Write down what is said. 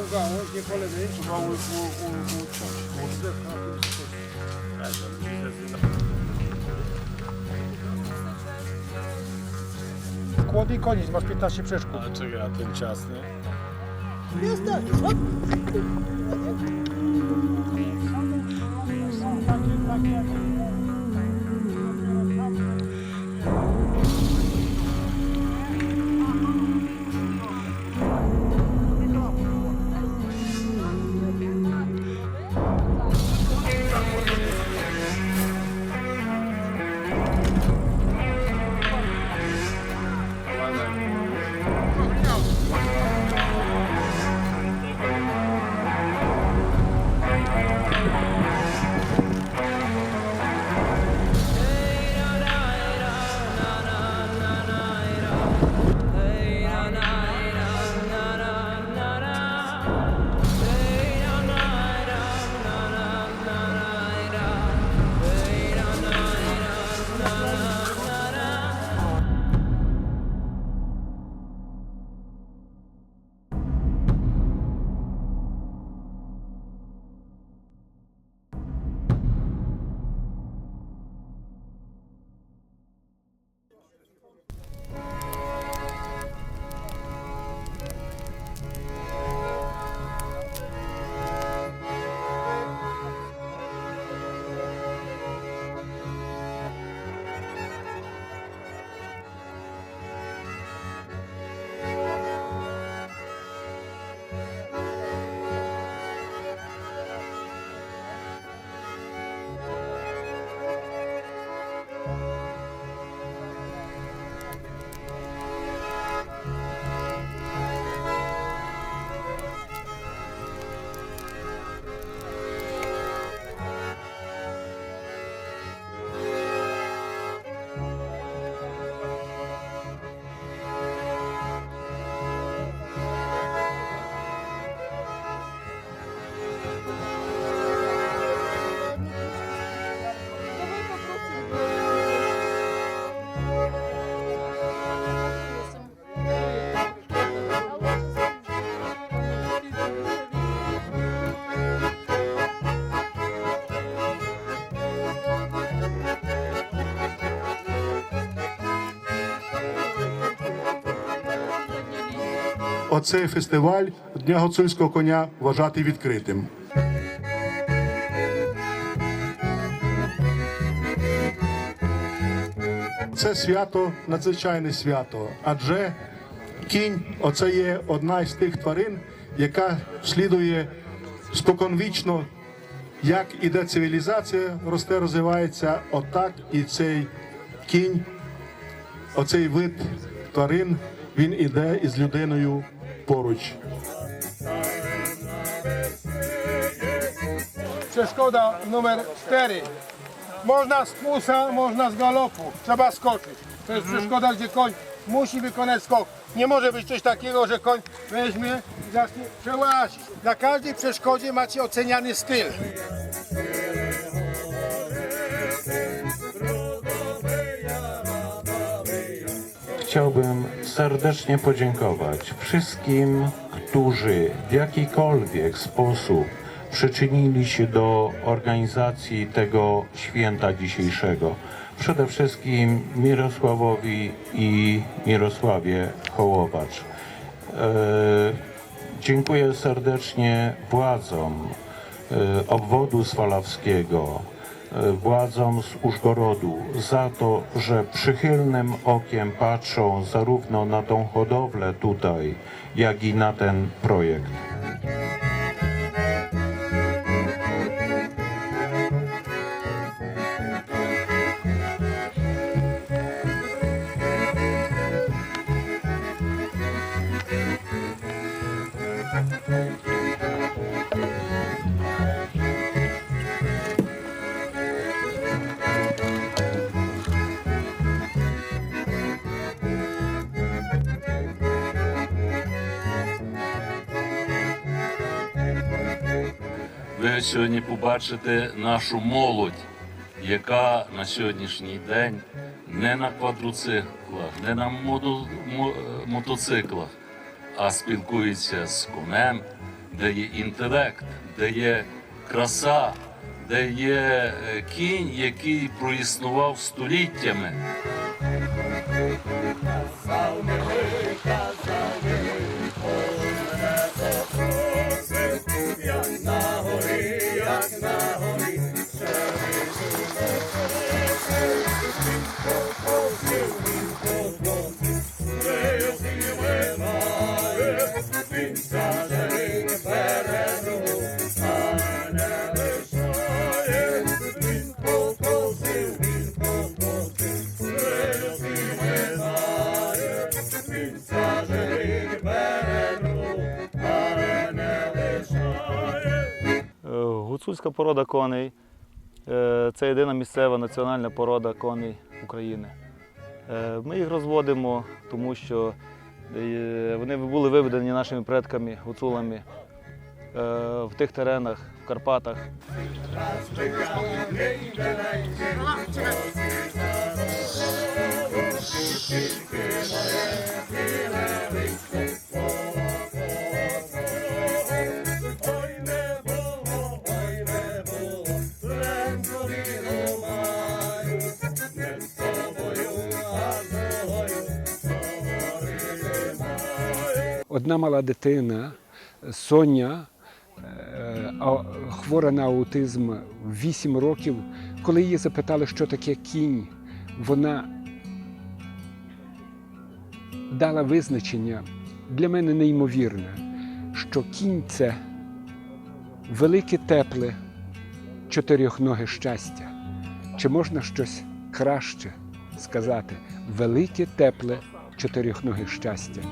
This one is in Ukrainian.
taką gałąź, nie po lewej, trzeba u, u, u, uciąć. Zdech na tym skoczy. Kłody i koniec, masz 15 przeszkód. A czekaj, a ten ciasny? Оцей фестиваль Дня гуцульського коня вважати відкритим. Це свято надзвичайне свято, адже кінь оце є одна із тих тварин, яка слідує споконвічно, як іде цивілізація, росте, розвивається, отак і цей кінь, оцей вид тварин, він іде із людиною poruч. Przeszkoda numer 4. Można z pusa, można z galopu. Trzeba skoczyć. To jest mhm. przeszkoda, gdzie koń musi wykonać skok. Nie może być coś takiego, że koń weźmie i zacznie przełazić. Na każdej przeszkodzie macie oceniany styl. Chciałbym serdecznie podziękować wszystkim, którzy w jakikolwiek sposób przyczynili się do organizacji tego święta dzisiejszego. Przede wszystkim Mirosławowi i Mirosławie Hołowacz. E, dziękuję serdecznie władzom e, obwodu swalawskiego, władzom z Użgorodu za to, że przychylnym okiem patrzą zarówno na tą hodowlę tutaj, jak i na ten projekt. Ви сьогодні побачите нашу молодь, яка на сьогоднішній день не на квадроциклах, не на мото- мотоциклах, а спілкується з конем, де є інтелект, де є краса, де є е, кінь, який проіснував століттями. Гуцульська порода коней е, це єдина місцева національна порода коней України. Е, Ми їх розводимо, тому що е, вони були виведені нашими предками, гуцулами в тих теренах, в Карпатах. Одна мала дитина, Соня, е, хвора на аутизм в 8 років. Коли її запитали, що таке кінь, вона дала визначення для мене неймовірне, що кінь це велике тепле чотирьохноге щастя. Чи можна щось краще сказати? Велике тепле чотирьохноге щастя.